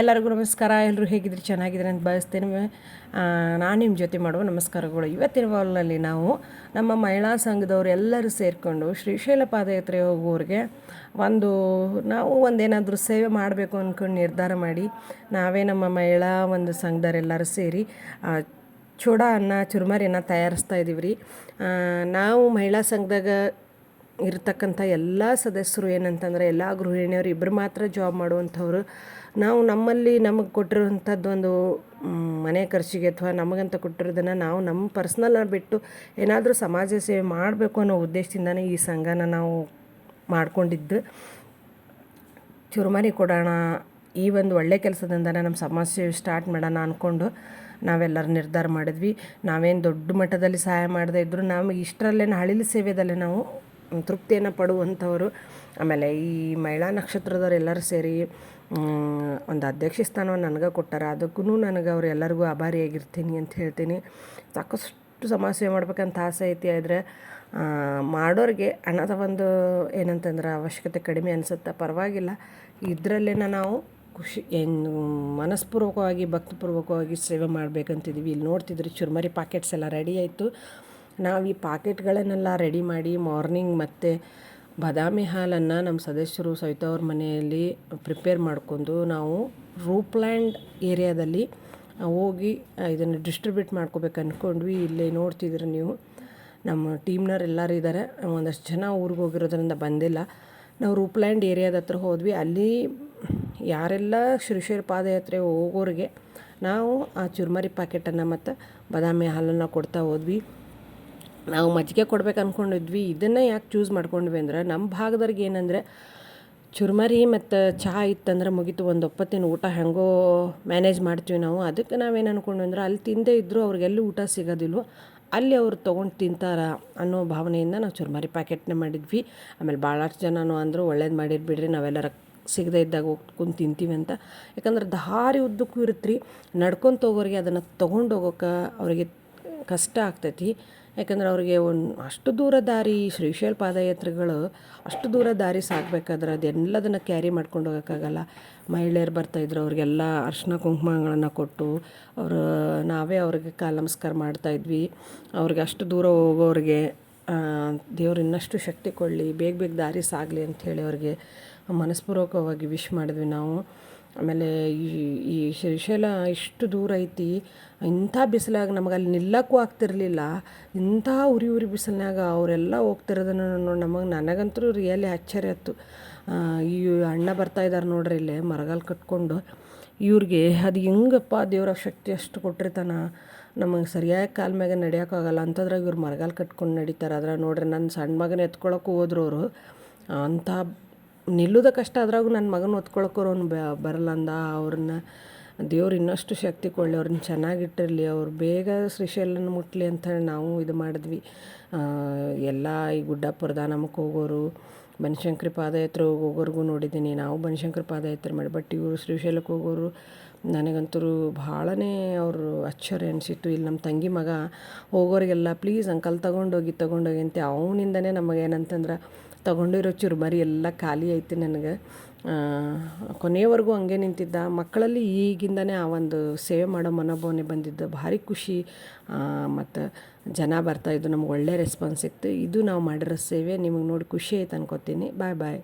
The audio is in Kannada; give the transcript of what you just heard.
ಎಲ್ಲರಿಗೂ ನಮಸ್ಕಾರ ಎಲ್ಲರೂ ಹೇಗಿದ್ರು ಚೆನ್ನಾಗಿದ್ರೆ ಅಂತ ಭಾವಿಸ್ತೇನೆ. ನಾನು ನಿಮ್ಮ ಜೊತೆ ಮಾಡುವ ನಮಸ್ಕಾರಗಳು. ಇವತ್ತಿನ ವಾಲ್ನಲ್ಲಿ ನಾವು ನಮ್ಮ ಮಹಿಳಾ ಸಂಘದವ್ರು ಎಲ್ಲರೂ ಸೇರಿಕೊಂಡು ಶ್ರೀಶೈಲ ಪಾದಯಾತ್ರೆ ಹೋಗುವವ್ರಿಗೆ ಒಂದು, ನಾವು ಒಂದೇನಾದರೂ ಸೇವೆ ಮಾಡಬೇಕು ಅಂದ್ಕೊಂಡು ನಿರ್ಧಾರ ಮಾಡಿ ನಾವೇ ನಮ್ಮ ಮಹಿಳಾ ಒಂದು ಸಂಘದವರೆಲ್ಲರೂ ಸೇರಿ ಚೂಡ ಅನ್ನ, ಚುರುಮರಿಯನ್ನು ತಯಾರಿಸ್ತಾ ಇದ್ದೀವಿ ರೀ ನಾವು ಮಹಿಳಾ ಸಂಘದಾಗ ಇರ್ತಕ್ಕಂಥ ಎಲ್ಲ ಸದಸ್ಯರು ಏನಂತಂದರೆ ಎಲ್ಲ ಗೃಹಿಣಿಯರು ಇಬ್ಬರು ಮಾತ್ರ ಜಾಬ್ ಮಾಡುವಂಥವ್ರು. ನಾವು ನಮ್ಮಲ್ಲಿ ನಮಗೆ ಕೊಟ್ಟಿರುವಂಥದ್ದು ಒಂದು ಮನೆ ಖರ್ಚಿಗೆ ಅಥವಾ ನಮಗಂತ ಕೊಟ್ಟಿರೋದನ್ನು ನಾವು ನಮ್ಮ ಪರ್ಸ್ನಲ್ ಬಿಟ್ಟು ಏನಾದರೂ ಸಮಾಜ ಸೇವೆ ಮಾಡಬೇಕು ಅನ್ನೋ ಉದ್ದೇಶದಿಂದನೇ ಈ ಸಂಘನ ನಾವು ಮಾಡಿಕೊಂಡಿದ್ದು. ಚುರುಮರಿ ಕೊಡೋಣ, ಈ ಒಂದು ಒಳ್ಳೆ ಕೆಲಸದಿಂದನೇ ನಮ್ಮ ಸಮಾಜ ಸೇವೆ ಸ್ಟಾರ್ಟ್ ಮಾಡೋಣ ಅಂದ್ಕೊಂಡು ನಾವೆಲ್ಲರೂ ನಿರ್ಧಾರ ಮಾಡಿದ್ವಿ. ನಾವೇನು ದೊಡ್ಡ ಮಟ್ಟದಲ್ಲಿ ಸಹಾಯ ಮಾಡದೇ ಇದ್ದರೂ ನಮಗೆ ಇಷ್ಟರಲ್ಲೇ ಹಳಿಲಿ ಸೇವೆದಲ್ಲೇ ನಾವು ತೃಪ್ತಿಯನ್ನು ಪಡುವಂಥವರು. ಆಮೇಲೆ ಈ ಮಹಿಳಾ ನಕ್ಷತ್ರದವರೆಲ್ಲರೂ ಸೇರಿ ಒಂದು ಅಧ್ಯಕ್ಷ ಸ್ಥಾನವನ್ನು ನನಗೆ ಕೊಟ್ಟಾರ. ಅದಕ್ಕೂ ನನಗೆ ಅವ್ರು ಎಲ್ಲರಿಗೂ ಆಭಾರಿಯಾಗಿರ್ತೀನಿ ಅಂತ ಹೇಳ್ತೀನಿ. ಸಾಕಷ್ಟು ಸಮಾಜ ಸೇವೆ ಮಾಡ್ಬೇಕಂತ ಆಸೆ ಐತಿ, ಆದರೆ ಮಾಡೋರಿಗೆ ಹಣದ ಒಂದು ಏನಂತಂದ್ರೆ ಅವಶ್ಯಕತೆ ಕಡಿಮೆ ಅನಿಸುತ್ತೆ. ಪರವಾಗಿಲ್ಲ. ಇದರಲ್ಲೇನ ನಾವು ಖುಷಿ, ಏನು ಮನಸ್ಪೂರ್ವಕವಾಗಿ, ಭಕ್ತಿಪೂರ್ವಕವಾಗಿ ಸೇವೆ ಮಾಡಬೇಕಂತಿದ್ದೀವಿ ಇಲ್ಲಿ ನೋಡ್ತಿದ್ರಿ, ಚುರ್ಮರಿ ಪಾಕೆಟ್ಸ್ ಎಲ್ಲ ರೆಡಿ ಆಯಿತು. ನಾವು ಈ ಪಾಕೆಟ್ಗಳನ್ನೆಲ್ಲ ರೆಡಿ ಮಾಡಿ ಮಾರ್ನಿಂಗ್ ಮತ್ತು ಬಾದಾಮಿ ಹಾಲನ್ನು ನಮ್ಮ ಸದಸ್ಯರು ಸವಿತಾ ಅವ್ರ ಮನೆಯಲ್ಲಿ ಪ್ರಿಪೇರ್ ಮಾಡ್ಕೊಂಡು ನಾವು ರೂಪ್ಲ್ಯಾಂಡ್ ಏರಿಯಾದಲ್ಲಿ ಹೋಗಿ ಇದನ್ನು ಡಿಸ್ಟ್ರಿಬ್ಯೂಟ್ ಮಾಡ್ಕೋಬೇಕು ಅಂದ್ಕೊಂಡ್ವಿ ಇಲ್ಲೇ ನೋಡ್ತಿದ್ರೆ ನೀವು. ನಮ್ಮ ಟೀಮ್ನವ್ರು ಎಲ್ಲರೂ ಇದ್ದಾರೆ ಒಂದಷ್ಟು ಜನ ಊರಿಗೆ ಹೋಗಿರೋದ್ರಿಂದ ಬಂದಿಲ್ಲ. ನಾವು ರೂಪ್ಲ್ಯಾಂಡ್ ಏರಿಯಾದ ಹತ್ರ ಹೋದ್ವಿ. ಅಲ್ಲಿ ಯಾರೆಲ್ಲ ಶ್ರೀಶೈರ್ ಪಾದಯಾತ್ರೆ ಹೋಗೋರಿಗೆ ನಾವು ಆ ಚುರ್ಮರಿ ಪ್ಯಾಕೆಟನ್ನು ಮತ್ತು ಬಾದಾಮಿ ಹಾಲನ್ನು ಕೊಡ್ತಾ ಹೋದ್ವಿ. ನಾವು ಮಜ್ಜಿಗೆ ಕೊಡ್ಬೇಕು ಅಂದ್ಕೊಂಡಿದ್ವಿ ಇದನ್ನು ಯಾಕೆ ಚೂಸ್ ಮಾಡ್ಕೊಂಡ್ವಿ ಅಂದ್ರೆ ನಮ್ಮ ಭಾಗದವ್ರಿಗೆ ಏನಂದರೆ ಚುರ್ಮರಿ ಮತ್ತು ಚಹಾ ಇತ್ತಂದ್ರೆ ಮುಗೀತು. ಒಂದು ಒಪ್ಪತ್ತಿನ ಊಟ ಹೆಂಗೋ ಮ್ಯಾನೇಜ್ ಮಾಡ್ತೀವಿ ನಾವು. ಅದಕ್ಕೆ ನಾವೇನು ಅಂದ್ಕೊಂಡ್ವಿ ಅಂದ್ರೆ ಅಲ್ಲಿ ತಿಂದೇ ಇದ್ದರೂ ಅವ್ರಿಗೆಲ್ಲೂ ಊಟ ಸಿಗೋದಿಲ್ವೋ ಅಲ್ಲಿ ಅವ್ರು ತೊಗೊಂಡು ತಿಂತಾರ ಅನ್ನೋ ಭಾವನೆಯಿಂದ ನಾವು ಚುರ್ಮರಿ ಪ್ಯಾಕೆಟ್ನೇ ಮಾಡಿದ್ವಿ. ಆಮೇಲೆ ಭಾಳಷ್ಟು ಜನನು ಅಂದರು, ಒಳ್ಳೇದು ಮಾಡಿರ್ ಬಿಡ್ರಿ, ನಾವೆಲ್ಲರ ಸಿಗದೇ ಇದ್ದಾಗ ಹೋಗಿ ಕುಂತು ತಿಂತೀವಿ ಅಂತ. ಯಾಕಂದ್ರೆ ದಾರಿ ಉದ್ದಕ್ಕೂ ಇರುತ್ತೆ ರೀ ನಡ್ಕೊಂತ ಹೋಗೋರಿಗೆ ಅದನ್ನು ತೊಗೊಂಡು ಹೋಗೋಕೆ ಅವರಿಗೆ ಕಷ್ಟ ಆಗ್ತೈತಿ. ಯಾಕಂದ್ರೆ ಅವ್ರಿಗೆ ಒಂದು ಅಷ್ಟು ದೂರ ದಾರಿ ಶ್ರೀಶೈಲ್ ಪಾದಯಾತ್ರೆಗಳು ಅಷ್ಟು ದೂರ ದಾರಿ ಸಾಗಬೇಕಾದ್ರೆ ಅದೆಲ್ಲದನ್ನು ಕ್ಯಾರಿ ಮಾಡ್ಕೊಂಡು ಹೋಗೋಕ್ಕಾಗಲ್ಲ. ಮಹಿಳೆಯರು ಬರ್ತಾಯಿದ್ರು ಅವ್ರಿಗೆಲ್ಲ ಅರ್ಶಿನ ಕುಂಕುಮಗಳನ್ನು ಕೊಟ್ಟು ಅವರು, ನಾವೇ ಅವ್ರಿಗೆ ಕಾಲ ನಮಸ್ಕಾರ ಮಾಡ್ತಾಯಿದ್ವಿ ಅವ್ರಿಗೆ ಅಷ್ಟು ದೂರ ಹೋಗೋರಿಗೆ ದೇವ್ರು ಇನ್ನಷ್ಟು ಶಕ್ತಿ ಕೊಡಲಿ, ಬೇಗ ಬೇಗ ದಾರಿ ಸಾಗಲಿ ಅಂಥೇಳಿ ಅವ್ರಿಗೆ ಮನಸ್ಪೂರ್ವಕವಾಗಿ ವಿಶ್ ಮಾಡಿದ್ವಿ ನಾವು. ಆಮೇಲೆ ಈ ಈ ಶ್ರೀಶೈಲ ಇಷ್ಟು ದೂರ ಐತಿ, ಇಂಥ ಬಿಸಿಲಾಗ ನಮಗೆ ಅಲ್ಲಿ ನಿಲ್ಲಕ್ಕೂ ಆಗ್ತಿರಲಿಲ್ಲ. ಇಂಥ ಉರಿ ಉರಿ ಬಿಸಿಲಿನಾಗ ಅವರೆಲ್ಲ ಹೋಗ್ತಿರೋದನ್ನು ನೋಡಿ, ನಮಗೆ ನನಗಂತೂ ರಿಯಲಿ ಆಶ್ಚರ್ಯ ಆಯ್ತು. ಈ ಅಣ್ಣ ಬರ್ತಾ ಇದ್ದಾರೆ ನೋಡ್ರಿ ಇಲ್ಲೇ, ಮರಗಾಲು ಕಟ್ಕೊಂಡು. ಇವ್ರಿಗೆ ಅದು ಹೆಂಗಪ್ಪ ದೇವರ ಶಕ್ತಿ ಅಷ್ಟು ಕೊಟ್ಟಿರ್ತಾನ ನಮಗೆ ಸರಿಯಾಗಿ ಕಾಲ ಮ್ಯಾಗ ನಡೆಯೋಕ್ಕಾಗಲ್ಲ ಅಂಥದ್ರಾಗ ಇವ್ರು ಮರಗಾಲು ಕಟ್ಕೊಂಡು ನಡೀತಾರೆ. ಅದ್ರಾಗ ನೋಡ್ರಿ ನನ್ನ ಸಣ್ಣ ಮಗನ ಎತ್ಕೊಳ್ಳೋಕ್ಕೂ ಹೋದ್ರು ಅವರು ಅಂಥ ನಿಲ್ಲುದ ಕಷ್ಟ ಅದ್ರಾಗೂ ನನ್ನ ಮಗನ ಹೊತ್ಕೊಳಕ್ಕವ್ರು ಅವ್ನು ಬ ಅಂದ ಅವ್ರನ್ನ ದೇವ್ರು ಇನ್ನಷ್ಟು ಶಕ್ತಿ ಕೊಡಲಿ, ಅವ್ರನ್ನ ಚೆನ್ನಾಗಿಟ್ಟಿರಲಿ, ಅವ್ರು ಬೇಗ ಶ್ರೀಶೈಲನ ಮುಟ್ಟಲಿ ಹೇಳಿ ನಾವು ಇದು ಮಾಡಿದ್ವಿ. ಎಲ್ಲ ಈ ಗುಡ್ಡಾಪುರದ ನಮಗೆ ಹೋಗೋರು, ಬನಶಂಕರಿ ಪಾದಯಾತ್ರೆ ಹೋಗೋರ್ಗೂ ನೋಡಿದ್ದೀನಿ ನಾವು ಬನಶಂಕರಿ ಪಾದಯಾತ್ರೆ ಮಾಡಿ, ಬಟ್ ಇವರು ಶ್ರೀಶೈಲಕ್ಕೆ ಹೋಗೋರು ನನಗಂತೂ ಭಾಳನೇ ಅವರು ಅಚ್ಚರಿ ಅನಿಸಿತ್ತು. ಇಲ್ಲಿ ನಮ್ಮ ತಂಗಿ ಮಗ ಹೋಗೋರಿಗೆಲ್ಲ, ಪ್ಲೀಸ್ ಅಂಕಲ್ ತಗೊಂಡೋಗಿ ತಗೊಂಡೋಗಿ, ಅಂತ. ಅವನಿಂದನೇ ನಮಗೆ ಏನಂತಂದ್ರೆ, ತಗೊಂಡಿರೋ ಚುರುಮರಿ ಎಲ್ಲ ಖಾಲಿ ಐತಿ ನನಗೆ. ಕೊನೆಯವರೆಗೂ ಹಂಗೆ ನಿಂತಿದ್ದ. ಮಕ್ಕಳಲ್ಲಿ ಈಗಿಂದನೇ ಆ ಒಂದು ಸೇವೆ ಮಾಡೋ ಮನೋಭಾವನೆ ಬಂದಿದ್ದು, ಭಾರಿ ಖುಷಿ. ಮತ್ತು ಜನ ಬರ್ತಾಯಿದ್ದು ನಮ್ಗೆ ಒಳ್ಳೆ ರೆಸ್ಪಾನ್ಸ್ ಸಿಕ್ತು. ಇದು ನಾವು ಮಾಡಿರೋ ಸೇವೆ, ನಿಮಗೆ ನೋಡಿ ಖುಷಿ ಆಯ್ತು ಅನ್ಕೋತೀನಿ. ಬಾಯ್ ಬಾಯ್